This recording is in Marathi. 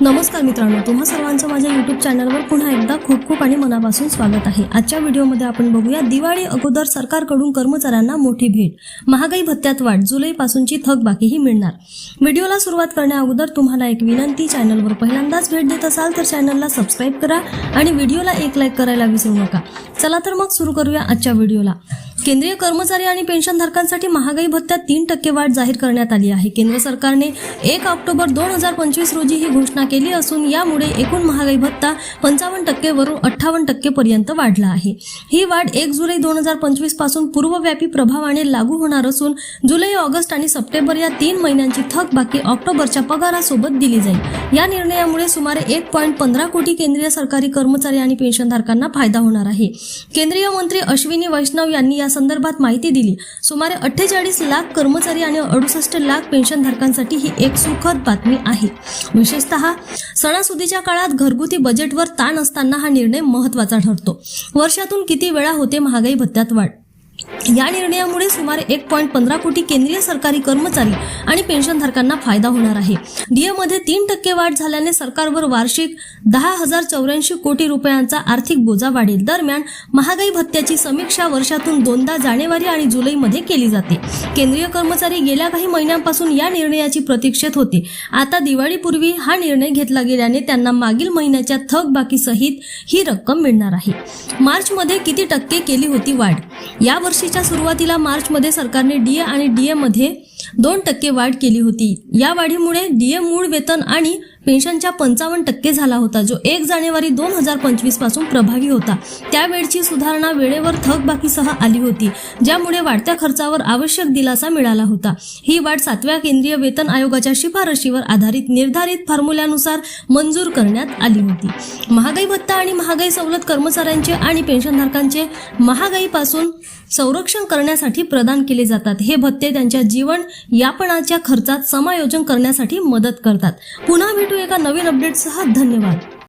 नमस्कार मित्रांनो तुम्हा सर्वांचं माझ्या यूट्यूब चॅनलवर पुन्हा एकदा खूप खूप आणि मनापासून स्वागत आहे. आजच्या व्हिडिओमध्ये आपण बघूया दिवाळी अगोदर सरकारकडून कर्मचाऱ्यांना मोठी भेट. महागाई भत्त्यात वाढ जुलैपासूनची थकबाकीही मिळणार. व्हिडिओला सुरुवात करण्या अगोदर तुम्हाला एक विनंती चॅनलवर पहिल्यांदाच भेट देत असाल तर चॅनलला सबस्क्राईब करा आणि व्हिडिओला एक लाईक करायला विसरू नका. चला तर मग सुरू करूया आजच्या व्हिडिओला. केंद्रीय कर्मचारी आणि पेन्शनधारकांसाठी महागाई भत्त्यात तीन टक्के वाढ जाहीर करण्यात आली आहे. केंद्र सरकारने एक ऑक्टोबर दोन हजार पंचवीस रोजी ही घोषणा केली असून यामुळे एकूण महागाई भत्ता पंचावन्न टक्केवरून अठ्ठावन्न टक्केपर्यंत वाढला आहे. ही वाढ एक जुलै दोन हजार पंचवीसपासून पूर्वव्यापी प्रभावाने लागू होणार असून जुलै ऑगस्ट आणि सप्टेंबर या तीन महिन्यांची थकबाकी ऑक्टोबरच्या पगारासोबत दिली जाईल. या निर्णयामुळे सुमारे एक पॉईंट पंधरा कोटी केंद्रीय सरकारी कर्मचारी आणि पेन्शनधारकांना फायदा होणार आहे. केंद्रीय मंत्री अश्विनी वैष्णव यांनी या संदर्भात माहिती दिली. सुमारे अठ्ठेचाळीस लाख कर्मचारी आणि अडुसष्ट लाख पेन्शनधारकांसाठी ही एक सुखद बातमी आहे. विशेषतः सणासुदीच्या काळात घरगुती बजेटवर ताण असताना हा निर्णय महत्त्वाचा ठरतो. वर्षातून किती वेळा होते महागाई भत्त्यात वाढ? या निर्णयामुळे सुमारे एक पॉईंट पंधरा कोटी केंद्रीय सरकारी कर्मचारी आणि पेन्शनधारकांना फायदा होणार आहे. डीएमध्ये तीन टक्के वाढ झाल्याने सरकारवर वार्षिक दहा हजार चौऱ्याऐंशी कोटी रुपयांचा आर्थिक बोजा वाढेल. दरम्यान महागाई भत्त्याची समीक्षा वर्षातून दोनदा जानेवारी आणि जुलैमध्ये केली जाते. केंद्रीय कर्मचारी गेल्या काही महिन्यांपासून या निर्णयाची प्रतीक्षेत होते. आता दिवाळीपूर्वी हा निर्णय घेतला गेल्याने त्यांना मागील महिन्याच्या थकबाकीसहित ही रक्कम मिळणार आहे. मार्चमध्ये किती टक्के केली होती वाढ? यावर्षीच्या वर्षाच्या सुरुवातीला मार्चमध्ये सरकारने डीए आणि डी एमध्ये दोन टक्के वाढ केली होती. या वाढीमुळे डीए मूळ वेतन आणि पेन्शनच्या पंचावन्न टक्के झाला होता जो एक जानेवारी दोन हजार पंचवीसपासून प्रभावी होता. त्यावेळची सुधारणा वेळेवर थकबाकीसह आली होती ज्यामुळे वाढत्या खर्चावर आवश्यक दिलासा मिळाला होता. ही वाढ सातव्या केंद्रीय वेतन आयोगाच्या शिफारशीवर आधारित निर्धारित फॉर्म्युल्यानुसार मंजूर करण्यात आली होती. महागाई भत्ता आणि महागाई सवलत कर्मचाऱ्यांचे आणि पेन्शनधारकांचे महागाईपासून संरक्षण करण्यासाठी प्रदान केले जातात. हे भत्ते त्यांच्या जीवन यापनाच्या खर्चात समायोजन करण्यासाठी मदत करतात. पुन्हा भेटू एका नवीन अपडेटसह धन्यवाद.